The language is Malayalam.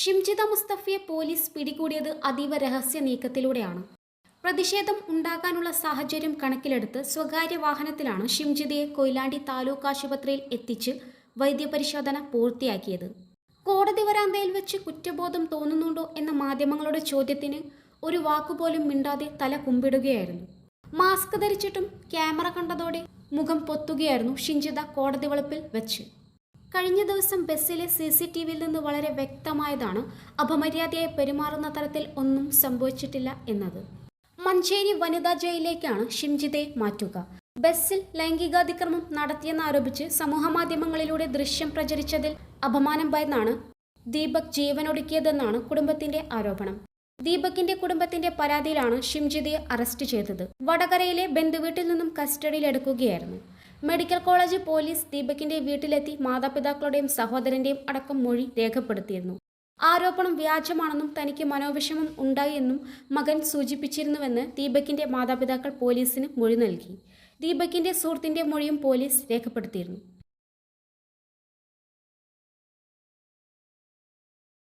ഷിംജിത മുസ്തഫയെ പോലീസ് പിടികൂടിയത് അതീവ രഹസ്യ നീക്കത്തിലൂടെയാണ്. പ്രതിഷേധം ഉണ്ടാകാനുള്ള സാഹചര്യം കണക്കിലെടുത്ത് സ്വകാര്യ വാഹനത്തിലാണ് ഷിംജിതയെ കൊയിലാണ്ടി താലൂക്ക് ആശുപത്രിയിൽ എത്തിച്ച് വൈദ്യപരിശോധന പൂർത്തിയാക്കിയത്. കോടതി വരാന്തയിൽ വെച്ച് കുറ്റബോധം തോന്നുന്നുണ്ടോ എന്ന മാധ്യമങ്ങളുടെ ചോദ്യത്തിന് ഒരു വാക്കുപോലും മിണ്ടാതെ തല കുമ്പിടുകയായിരുന്നു. മാസ്ക് ധരിച്ചിട്ടും ക്യാമറ കണ്ടതോടെ മുഖം പൊത്തുകയായിരുന്നു ഷിംജിത കോടതി വളപ്പിൽ വെച്ച്. കഴിഞ്ഞ ദിവസം ബസ്സിലെ സി സി ടി വിയിൽ നിന്ന് വളരെ വ്യക്തമായതാണ് അപമര്യാദയായി പെരുമാറുന്ന തരത്തിൽ ഒന്നും സംഭവിച്ചിട്ടില്ല എന്നത്. മഞ്ചേരി വനിതാ ജയിലിലേക്കാണ് ഷിംജിതെ മാറ്റുക. ബസ്സിൽ ലൈംഗികാതിക്രമം നടത്തിയെന്നാരോപിച്ച് സമൂഹമാധ്യമങ്ങളിലൂടെ ദൃശ്യം പ്രചരിച്ചതിൽ അപമാനം ഭയന്നാണ് ദീപക് ജീവനൊടുക്കിയതെന്നാണ് കുടുംബത്തിന്റെ ആരോപണം. ദീപകിന്റെ കുടുംബത്തിന്റെ പരാതിയിലാണ് ഷിംജിതയെ അറസ്റ്റ് ചെയ്തത്. വടകരയിലെ ബന്ധുവീട്ടിൽ നിന്നും കസ്റ്റഡിയിലെടുക്കുകയായിരുന്നു. മെഡിക്കൽ കോളേജ് പോലീസ് ദീപകിന്റെ വീട്ടിലെത്തി മാതാപിതാക്കളുടെയും സഹോദരന്റെയും അടക്കം മൊഴി രേഖപ്പെടുത്തിയിരുന്നു. ആരോപണം വ്യാജമാണെന്നും തനിക്ക് മനോവിഷമം ഉണ്ടായി എന്നും മകൻ സൂചിപ്പിച്ചിരുന്നുവെന്ന് ദീപകിന്റെ മാതാപിതാക്കൾ പോലീസിന് മൊഴി നൽകി. ദീപകിന്റെ സുഹൃത്തിന്റെ മൊഴിയും പോലീസ് രേഖപ്പെടുത്തിയിരുന്നു.